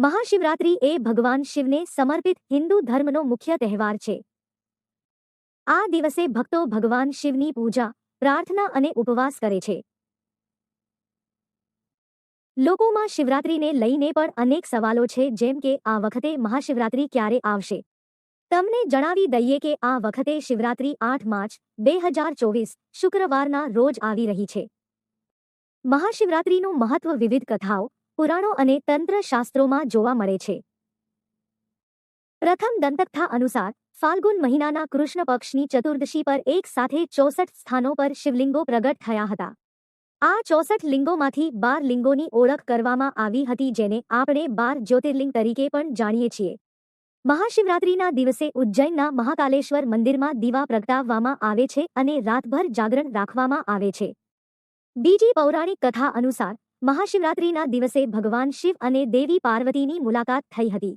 મહાશિવરાત્રિ એ ભગવાન શિવને સમર્પિત હિન્દુ ધર્મનો મુખ્ય તહેવાર છે. આ દિવસે ભક્તો ભગવાન શિવની પૂજા, પ્રાર્થના અને ઉપવાસ કરે છે. લોકોમાં શિવરાત્રિને લઈને પણ અનેક સવાલો છે, જેમ કે આ વખતે મહાશિવરાત્રિ ક્યારે આવશે? તમને જણાવી દઈએ કે આ વખતે શિવરાત્રિ આઠ માર્ચ, બે હજાર ચોવીસ, શુક્રવારના રોજ આવી રહી છે. મહાશિવરાત્રિનું મહત્વ વિવિધ કથાઓ પુરાણો અને તંત્ર શાસ્ત્રોમાં જોવા મળે છે. પ્રથમ દંતકથા અનુસાર, ફાલ્ગુન મહિનાના કૃષ્ણ પક્ષની ચતુર્દશી પર એક સાથે ચોસઠ સ્થાનો પર શિવલિંગો પ્રગટ થયા હતા. આ ચોસઠ લિંગોમાંથી બાર લિંગોની ઓળખ કરવામાં આવી હતી જેને આપણે બાર જ્યોતિર્લિંગ તરીકે પણ જાણીએ છીએ. મહાશિવરાત્રિના દિવસે ઉજ્જૈનના મહાકાલેશ્વર મંદિરમાં દીવા પ્રગટાવવામાં આવે છે અને રાતભર જાગરણ રાખવામાં આવે છે. બીજી પૌરાણિક કથા અનુસાર મહાશિવરાત્રિના દિવસે ભગવાન શિવ અને દેવી પાર્વતીની મુલાકાત થઈ હતી.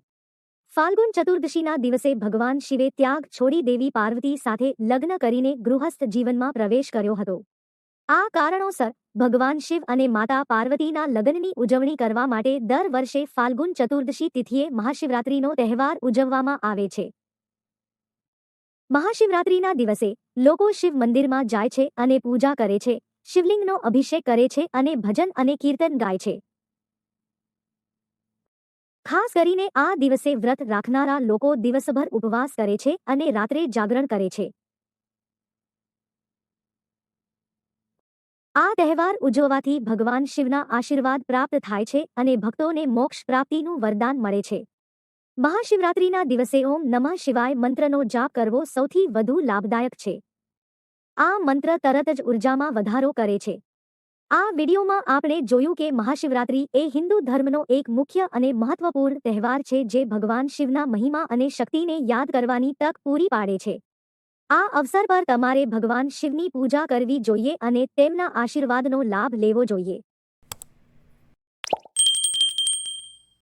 ફાલ્ગુન ચતુર્દશીના દિવસે ભગવાન શિવે ત્યાગ છોડી દેવી પાર્વતી સાથે લગ્ન કરીને ગૃહસ્થ જીવનમાં પ્રવેશ કર્યો હતો. આ કારણોસર ભગવાન શિવ અને માતા પાર્વતીના લગ્નની ઉજવણી કરવા માટે દર વર્ષે ફાલ્ગુન ચતુર્દશી તિથિએ મહાશિવરાત્રિનો તહેવાર ઉજવવામાં આવે છે. મહાશિવરાત્રિના દિવસે લોકો શિવ મંદિરમાં જાય છે અને પૂજા કરે છે. શિવલિંગનો અભિષેક કરે છે અને ભજન અને કીર્તન ગાય છે. ખાસ કરીને આ દિવસે વ્રત રાખનારા લોકો દિવસભર ઉપવાસ કરે છે અને રાત્રે જાગરણ કરે છે. આ તહેવાર ઉજવવાથી ભગવાન શિવના આશીર્વાદ પ્રાપ્ત થાય છે અને ભક્તોને મોક્ષ પ્રાપ્તિનું વરદાન મળે છે. મહાશિવરાત્રિના દિવસે ઓમ નમઃ શિવાય મંત્રનો જાપ કરવો સૌથી વધુ લાભદાયક છે. આ મંત્ર તરત જ ઉર્જામાં વધારો કરે છે. આ વિડીયોમાં આપણે જોયું કે મહાશિવરાત્રિ એ હિન્દુ ધર્મનો એક મુખ્ય અને મહત્વપૂર્ણ તહેવાર છે જે ભગવાન શિવના મહિમા અને શક્તિને યાદ કરવાની તક પૂરી પાડે છે. આ અવસર પર તમારે ભગવાન શિવની પૂજા કરવી જોઈએ અને તેમના આશીર્વાદનો લાભ લેવો જોઈએ.